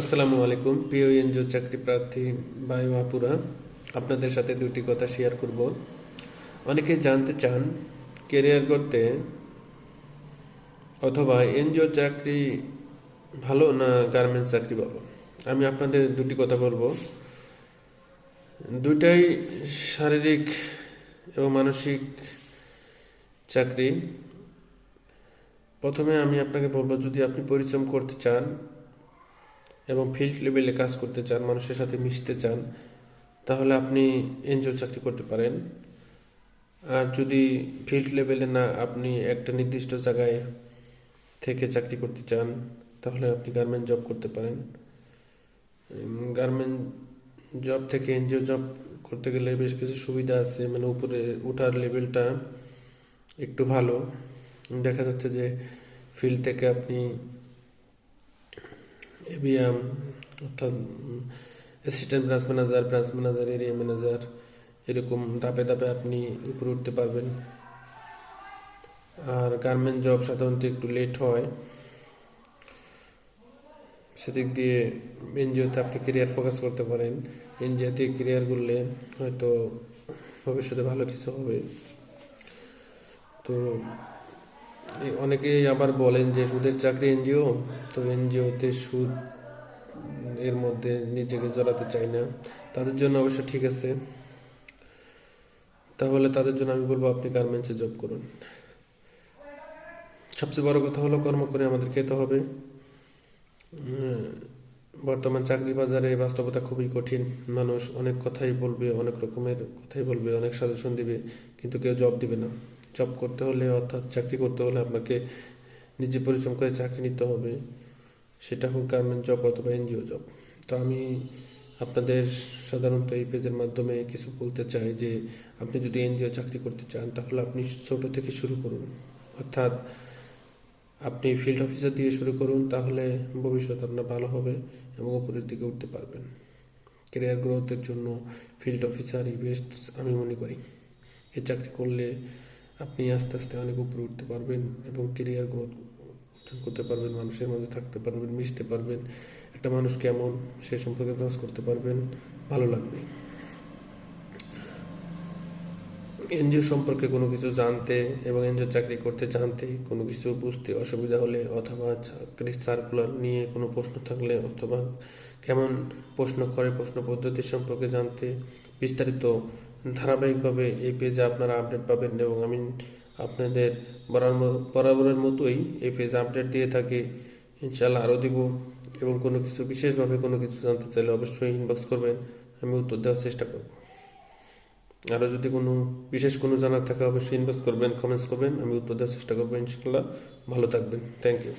আসসালামু আলাইকুম, প্রিয় এনজিও চাকরি প্রার্থী ও আপুরা, আপনাদের সাথে দুটি কথা শেয়ার করব। অনেকে জানতে চান কেরিয়ার করতে অথবা এনজিও চাকরি ভালো না গার্মেন্টস চাকরি ভালো? আমি আপনাদের দুটি কথা বলব। দুইটাই শারীরিক এবং মানসিক চাকরি। প্রথমে আমি আপনাকে বলব, যদি আপনি পরিশ্রম করতে চান এবং ফিল্ড লেভেলে কাজ করতে চান, মানুষের সাথে মিশতে চান, তাহলে আপনি এনজিও চাকরি করতে পারেন। আর যদি ফিল্ড লেভেলে না, আপনি একটা নির্দিষ্ট জায়গায় থেকে চাকরি করতে চান, তাহলে আপনি গার্মেন্ট জব করতে পারেন। গার্মেন্ট জব থেকে এনজিও জব করতে গেলে বেশ কিছু সুবিধা আছে মানে উপরে ওঠার লেভেলটা একটু ভালো। দেখা যাচ্ছে যে ফিল্ড থেকে আপনি এবিএম অর্থাৎ assistant branch manager branch manager area manager এরকম ধাপে ধাপে আপনি উপরে উঠতে পারবেন। আর গার্মেন্ট জব সাধারণত একটু লেট হয়। সেদিক দিয়ে এনজিওতে আপনি কেরিয়ার ফোকাস করতে পারেন। এনজিওতে কেরিয়ার করলে হয়তো ভবিষ্যতে ভালো কিছু হবে। তো অনেকেই আবার বলেন যে সুদের চাকরি এনজিও, তো এনজিওতে সুদ এর মধ্যে নিজেকে জড়াতে চাই না। তাদের জন্য অবশ্য ঠিক আছে। তাহলে তাদের জন্য আমি বলব, আপনি গার্মেন্টসে জব করুন। সবচেয়ে বড় কথা হলো কর্ম করে আমাদের খেতে হবে। বর্তমান চাকরি বাজারে বাস্তবতা খুবই কঠিন। মানুষ অনেক কথাই বলবে, অনেক রকমের কথাই বলবে, অনেক সাজেশন দিবে, কিন্তু কেউ জব দিবে না। জব করতে হলে, অর্থাৎ চাকরি করতে হলে আপনাকে নিজে পরিশ্রম করে চাকরি নিতে হবে। সেটা হোক গার্মেন্ট জব অথবা এনজিও জব তো আমি আপনাদের সাধারণত এই পেজের মাধ্যমে কিছু বলতে চাই যে, আপনি যদি এনজিও চাকরি করতে চান, তাহলে আপনি ছোট থেকে শুরু করুন। অর্থাৎ আপনি ফিল্ড অফিসার দিয়ে শুরু করুন, তাহলে ভবিষ্যৎ আপনার ভালো হবে এবং উপরের দিকে উঠতে পারবেন। ক্যারিয়ার গ্রোথের জন্য ফিল্ড অফিসারই বেস্ট আমি মনে করি। এই চাকরি করলে আপনি আস্তে আস্তে অনেক উপরে উঠতে পারবেন এবং ক্যারিয়ার গ্রোথ করতে পারবেন, মানুষের মাঝে থাকতে পারবেন, মিশতে পারবেন। একটা মানুষ কেমন, সে সম্পর্কে চাষ করতে পারবেন, ভালো লাগবে। এনজিও সম্পর্কে কোনো কিছু জানতে এবং এনজিও চাকরি করতে জানতে কোনো কিছু বুঝতে অসুবিধা হলে অথবা চাকরির সার্কুলার নিয়ে কোনো প্রশ্ন থাকলে অথবা কেমন প্রশ্ন করে প্রশ্ন পদ্ধতি সম্পর্কে জানতে বিস্তারিত ধারাবাহিকভাবে এই পেজে আপনারা আপডেট পাবেন এবং আমি আপনাদের বরাবর, বরাবরের মতোই এই পেজে আপডেট দিয়ে থাকি। ইনশাল্লাহ আরও দিব এবং কোনো কিছু বিশেষভাবে কোনো কিছু জানতে চাইলে অবশ্যই ইনবক্স করবেন। আমি উত্তর দেওয়ার চেষ্টা করব। আরও যদি কোনো বিশেষ কোনো জানার থাকে অবশ্যই ইনভেস্ট করবেন কমেন্টস করবেন, আমি উত্তর দেওয়ার চেষ্টা করব ইনশাল্লাহ ভালো থাকবেন। Thank you